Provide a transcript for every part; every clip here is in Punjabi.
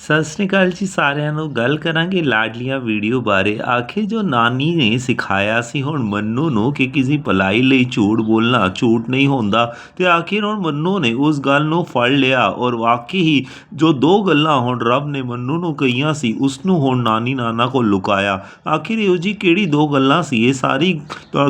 ਸਤਿ ਸ੍ਰੀ ਅਕਾਲ ਜੀ ਸਾਰਿਆਂ ਨੂੰ। ਗੱਲ ਕਰਾਂਗੇ ਲਾਡਲੀਆਂ ਵੀਡੀਓ ਬਾਰੇ। ਆਖੇ ਜੋ ਨਾਨੀ ਨੇ ਸਿਖਾਇਆ ਸੀ ਹੁਣ ਮੰਨੂ ਨੂੰ ਕਿ ਕਿਸੇ ਭਲਾਈ ਲਈ ਝੂਠ ਬੋਲਣਾ ਝੂਠ ਨਹੀਂ ਹੁੰਦਾ ਤੇ ਆਖਿਰ ਹੁਣ ਮੰਨੂ ਨੇ ਉਸ ਗੱਲ ਨੂੰ ਫੜ ਲਿਆ ਔਰ ਵਾਕਈ ਹੀ ਜੋ ਦੋ ਗੱਲਾਂ ਹੁਣ ਰੱਬ ਨੇ ਮੰਨੂ ਨੂੰ ਕਹੀਆਂ ਸੀ, ਉਸ ਨੂੰ ਹੁਣ ਨਾਨੀ ਨਾਨਾ ਕੋਲ ਲੁਕਾਇਆ। ਆਖਿਰ ਇਹੋ ਜੀ ਕਿਹੜੀ ਦੋ ਗੱਲਾਂ ਸੀ? ਇਹ ਸਾਰੀ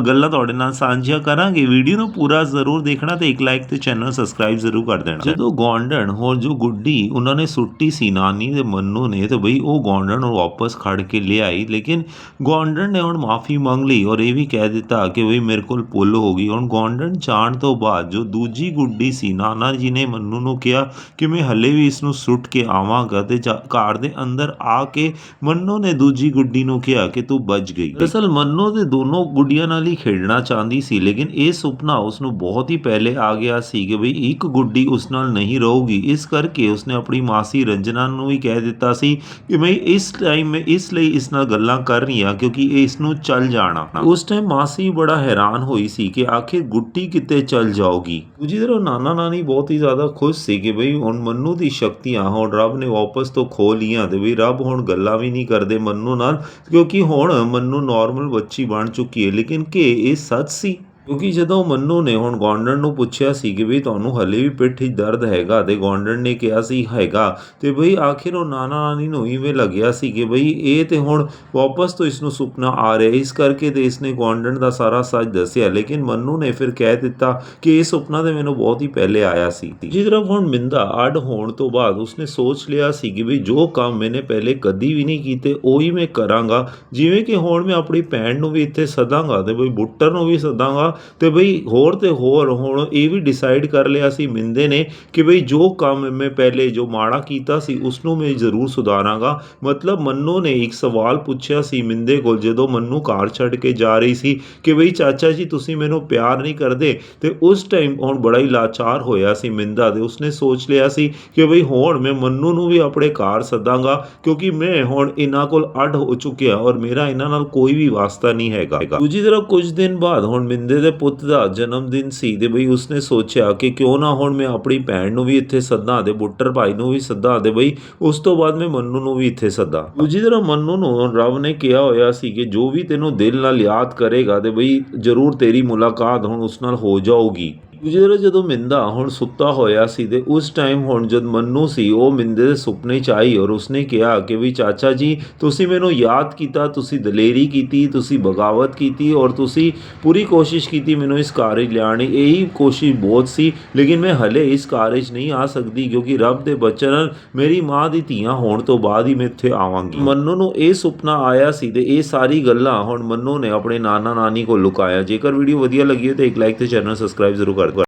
ਗੱਲਾਂ ਤੁਹਾਡੇ ਨਾਲ ਸਾਂਝੀਆਂ ਕਰਾਂਗੇ। ਵੀਡੀਓ ਨੂੰ ਪੂਰਾ ਜ਼ਰੂਰ ਦੇਖਣਾ ਤੇ ਇੱਕ ਲਾਈਕ ਤੇ ਚੈਨਲ ਸਬਸਕ੍ਰਾਈਬ ਜ਼ਰੂਰ ਕਰ ਦੇਣਾ। ਜਦੋਂ ਗੌਂਡਣ ਹੋਰ ਜੋ ਗੁੱਡੀ, ਉਹਨਾਂ ਨੇ ਸੁੱਟੀ ਸੀ ਨਾਨੀ ਦੇ ਮੰਨੂ ਨੇ ਤੇ ਬਈ ਉਹ ਗੌਂਡਣ ਨੂੰ ਵਾਪਸ ਖੜ ਕੇ ਲਿਆਈ। ਲੇਕਿਨ ਗੌਂਡਣ ਨੇ ਹੁਣ ਮਾਫੀ ਮੰਗ ਲਈ ਔਰ ਇਹ ਵੀ ਕਹਿ ਦਿੱਤਾ ਕਿ ਬਈ ਮੇਰੇ ਕੋਲ ਭੁੱਲ ਹੋ ਗਈ। ਹੁਣ ਗੌਂਡਣ ਜਾਣ ਤੋਂ ਬਾਅਦ ਜੋ ਦੂਜੀ ਗੁੱਡੀ ਸੀ, ਨਾਨਾ ਜੀ ਨੇ ਮੰਨੂ ਨੂੰ ਕਿਹਾ ਕਿ ਮੈਂ ਹੱਲੇ ਵੀ ਇਸ ਨੂੰ ਸੁੱਟ ਕੇ ਆਵਾਂਗਾ ਤੇ ਜਾ- ਦੇ ਅੰਦਰ ਆ ਕੇ ਮੰਨੂ ਨੇ ਦੂਜੀ ਗੁੱਡੀ ਨੂੰ ਕਿਹਾ ਕਿ ਤੂੰ ਬਚ ਗਈ। ਦਰਅਸਲ ਮੰਨੂ ਦੇ ਦੋਨੋਂ ਗੁੱਡੀਆਂ ਨਾਲ ਹੀ ਖੇਡਣਾ ਚਾਹੁੰਦੀ ਸੀ, ਲੇਕਿਨ ਇਹ ਸੁਪਨਾ ਉਸ ਨੂੰ ਬਹੁਤ ਹੀ ਪਹਿਲੇ ਆ ਗਿਆ ਸੀ ਕਿ ਬਈ ਇੱਕ ਗੁੱਡੀ ਉਸ ਨਾਲ ਨਹੀਂ ਰਹੂਗੀ। ਇਸ ਕਰਕੇ ਉਸਨੇ ਆਪਣੀ ਮਾਸੀ ਰੰਜਨਾ ਨੂੰ ਵੀ ਕਹਿ ਦਿੱਤਾ ਸੀ ਕਿ ਮੈਂ ਇਸ ਟਾਈਮ ਮੈਂ ਇਸ ਲਈ ਇਸ ਨਾਲ ਗੱਲਾਂ ਕਰ ਰਹੀ ਹਾਂ ਕਿਉਂਕਿ ਇਸ ਨੂੰ ਚੱਲ ਜਾਣਾ। ਉਸ ਟਾਈਮ ਮਾਸੀ ਬੜਾ ਹੈਰਾਨ ਹੋਈ ਸੀ ਕਿ ਆਖਿਰ ਗੁੱਟੀ ਕਿਤੇ ਚੱਲ ਜਾਊਗੀ। ਦੂਜੀ ਤਰ੍ਹਾਂ ਨਾਨਾ ਨਾਨੀ ਬਹੁਤ ਹੀ ਜ਼ਿਆਦਾ ਖੁਸ਼ ਸੀ ਕਿ ਬਈ ਹੁਣ ਮੰਨੂ ਦੀ ਸ਼ਕਤੀਆਂ, ਹੁਣ ਰੱਬ ਨੇ ਵਾਪਸ ਤੋਂ ਖੋ ਲੀਆਂ ਤੇ ਬਈ ਰੱਬ ਹੁਣ ਗੱਲਾਂ ਵੀ ਨਹੀਂ ਕਰਦੇ ਮੰਨੂ ਨਾਲ ਕਿਉਂਕਿ ਹੁਣ ਮੰਨੂ ਨਾਰਮਲ ਬੱਚੀ ਬਣ ਚੁੱਕੀ ਹੈ ਲੇਕਿਨ ਕਿ ਇਹ ਸੱਚ ਸੀ? ਕਿਉਂਕਿ ਜਦੋਂ ਮੰਨੂ ਨੇ ਹੁਣ ਗੌਂਡਣ ਨੂੰ ਪੁੱਛਿਆ ਸੀ ਕਿ ਵੀ ਤੁਹਾਨੂੰ ਹਲੇ ਵੀ ਪਿੱਠ 'ਚ ਦਰਦ ਹੈਗਾ ਤੇ ਗੌਂਡਣ ਨੇ ਕਿਹਾ ਸੀ ਹੈਗਾ ਤੇ ਬਈ ਆਖਿਰ ਉਹ ਨਾਨਾ ਨਾਨੀ ਨੂੰ ਇਵੇਂ ਲੱਗਿਆ ਸੀ ਕਿ ਬਈ ਇਹ ਤੇ ਹੁਣ ਵਾਪਸ ਤੋਂ ਇਸ ਨੂੰ ਸੁਪਨਾ ਆ ਰਿਹਾ, ਇਸ ਕਰਕੇ ਤੇ ਇਸਨੇ ਗੌਂਡਣ ਦਾ ਸਾਰਾ ਸੱਚ ਦੱਸਿਆ, ਲੇਕਿਨ ਮੰਨੂ ਨੇ ਫਿਰ ਕਹਿ ਦਿੱਤਾ ਕਿ ਇਹ ਸੁਪਨਾ ਤੇ ਮੈਨੂੰ ਬਹੁਤ ਹੀ ਪਹਿਲੇ ਆਇਆ ਸੀ। ਜਿਸ ਤਰ੍ਹਾਂ ਹੁਣ ਮਿੰਦਾ ਅੱਡ ਹੋਣ ਤੋਂ ਬਾਅਦ ਉਸਨੇ ਸੋਚ ਲਿਆ ਸੀ ਕਿ ਵੀ ਜੋ ਕੰਮ ਮੈਨੇ ਪਹਿਲੇ ਕਦੀ ਵੀ ਨਹੀਂ ਕੀਤੇ, ਉਹੀ ਮੈਂ ਕਰਾਂਗਾ। ਜਿਵੇਂ ਕਿ ਹੁਣ ਮੈਂ ਆਪਣੀ ਭੈਣ ਨੂੰ ਵੀ ਇੱਥੇ ਸਦਾਂਗਾ ਤੇ ਬਈ ਬੁੱਟਰ ਨੂੰ ਵੀ ਸਦਾਂਗਾ ਤੇ ਬਈ ਹੋਰ ਤੇ ਹੋਰ ਹੁਣ ਇਹ ਵੀ ਡਿਸਾਈਡ ਕਰ ਲਿਆ ਸੀ, ਮਿੰਦੇ ਨੇ ਕਿ ਬਈ ਜੋ ਕੰਮ ਮੈਂ ਪਹਿਲੇ ਜੋ ਮਾੜਾ ਕੀਤਾ ਸੀ ਉਸ ਨੂੰ ਮੈਂ ਜ਼ਰੂਰ ਸੁਧਾਰਾਂਗਾ। ਮਤਲਬ ਮੰਨੂ ਨੇ ਇੱਕ ਸਵਾਲ ਪੁੱਛਿਆ ਸੀ ਮਿੰਦੇ ਕੋਲ ਜਦੋਂ ਮੰਨੂ ਕਾਰ ਛੱਡ ਕੇ ਜਾ ਰਹੀ ਸੀ ਕਿ ਬਈ ਚਾਚਾ ਜੀ, ਤੁਸੀਂ ਮੈਨੂੰ ਪਿਆਰ ਨਹੀਂ ਕਰਦੇ। ਤੇ ਉਸ ਟਾਈਮ ਹੁਣ ਬੜਾ ਹੀ ਲਾਚਾਰ ਹੋਇਆ ਸੀ ਮਿੰਦਾ ਤੇ ਉਸਨੇ ਸੋਚ ਲਿਆ ਸੀ ਕਿ ਬਈ ਹੁਣ ਮੈਂ ਮੰਨੂ ਨੂੰ ਵੀ ਆਪਣੇ ਘਰ ਸੱਦਾਂਗਾ, ਕਿਉਂਕਿ ਮੈਂ ਹੁਣ ਇਹਨਾਂ ਕੋਲ ਅੱਡ ਹੋ ਚੁੱਕਿਆ ਔਰ ਮੇਰਾ ਇਹਨਾਂ ਨਾਲ ਕੋਈ ਵੀ ਵਾਸਤਾ ਨਹੀਂ ਹੈਗਾ। ਦੂਜੀ ਤਰ੍ਹਾਂ ਕੁਝ ਦਿਨ ਬਾਅਦ ਹੁਣ ਮਿੰਦੇ ਦੇ ਪੁੱਤ ਦਾ ਜਨਮ ਦਿਨ ਸੀ ਤੇ ਬਈ ਉਸਨੇ ਸੋਚਿਆ ਕਿ ਕਿਉਂ ਨਾ ਹੁਣ ਮੈਂ ਆਪਣੀ ਭੈਣ ਨੂੰ ਵੀ ਇੱਥੇ ਸੱਦਾਂ ਤੇ ਬੁੱਟਰ ਭਾਈ ਨੂੰ ਵੀ ਸੱਦਾਂ ਤੇ ਬਈ ਉਸ ਤੋਂ ਬਾਅਦ ਮੈਂ ਮੰਨੂ ਨੂੰ ਵੀ ਇੱਥੇ ਸੱਦਾਂ। ਦੂਜੀ ਤਰ੍ਹਾਂ ਮੰਨੂ ਨੂੰ ਰੱਬ ਨੇ ਕਿਹਾ ਹੋਇਆ ਸੀ ਕਿ ਜੋ ਵੀ ਤੈਨੂੰ ਦਿਲ ਨਾਲ ਯਾਦ ਕਰੇਗਾ ਤੇ ਬਈ ਜ਼ਰੂਰ ਤੇਰੀ ਮੁਲਾਕਾਤ ਹੁਣ ਉਸ ਨਾਲ ਹੋ ਜਾਊਗੀ। ਦੂਜੀ ਤਰ੍ਹਾਂ ਜਦੋਂ ਮਿੰਦਾ ਹੁਣ ਸੁੱਤਾ ਹੋਇਆ ਸੀ ਤੇ ਉਸ ਟਾਈਮ ਹੁਣ ਜਦ ਮੰਨੂ ਸੀ, ਉਹ ਮਿੰਦੇ ਦੇ ਸੁਪਨੇ ਚ ਆਈ ਔਰ ਉਸਨੇ ਕਿਹਾ ਕਿ ਵੀ ਚਾਚਾ ਜੀ, ਤੁਸੀਂ ਮੈਨੂੰ ਯਾਦ ਕੀਤਾ, ਤੁਸੀਂ ਦਲੇਰੀ ਕੀਤੀ, ਤੁਸੀਂ ਬਗਾਵਤ ਕੀਤੀ ਔਰ ਤੁਸੀਂ ਪੂਰੀ ਕੋਸ਼ਿਸ਼ ਕੀਤੀ ਮੈਨੂੰ ਇਸ ਕਾਰਜ ਲਿਆਉਣ ਇਹੀ ਕੋਸ਼ਿਸ਼ ਬਹੁਤ ਸੀ, ਲੇਕਿਨ ਮੈਂ ਹਲੇ ਇਸ ਕਾਰਜ ਨਹੀਂ ਆ ਸਕਦੀ ਕਿਉਂਕਿ ਰੱਬ ਦੇ ਬਚਨ ਨਾਲ ਮੇਰੀ ਮਾਂ ਦੀ ਧੀਆਂ ਹੋਣ ਤੋਂ ਬਾਅਦ ਹੀ ਮੈਂ ਇੱਥੇ ਆਵਾਂਗੀ। ਮੰਨੂ ਨੂੰ ਇਹ ਸੁਪਨਾ ਆਇਆ ਸੀ ਤੇ ਇਹ ਸਾਰੀ ਗੱਲਾਂ ਹੁਣ ਮੰਨੂ ਨੇ ਆਪਣੇ ਨਾਨਾ ਨਾਨੀ ਕੋਲ ਲੁਕਾਇਆ। ਜੇਕਰ ਵੀਡੀਓ ਵਧੀਆ ਲੱਗੀ ਹੋ ਤੇ ਇੱਕ ਲਾਈਕ ਤੇ ਚੈਨਲ ਸਬਸਕ੍ਰਾਈਬ ਜ਼ਰੂਰ ਕਰ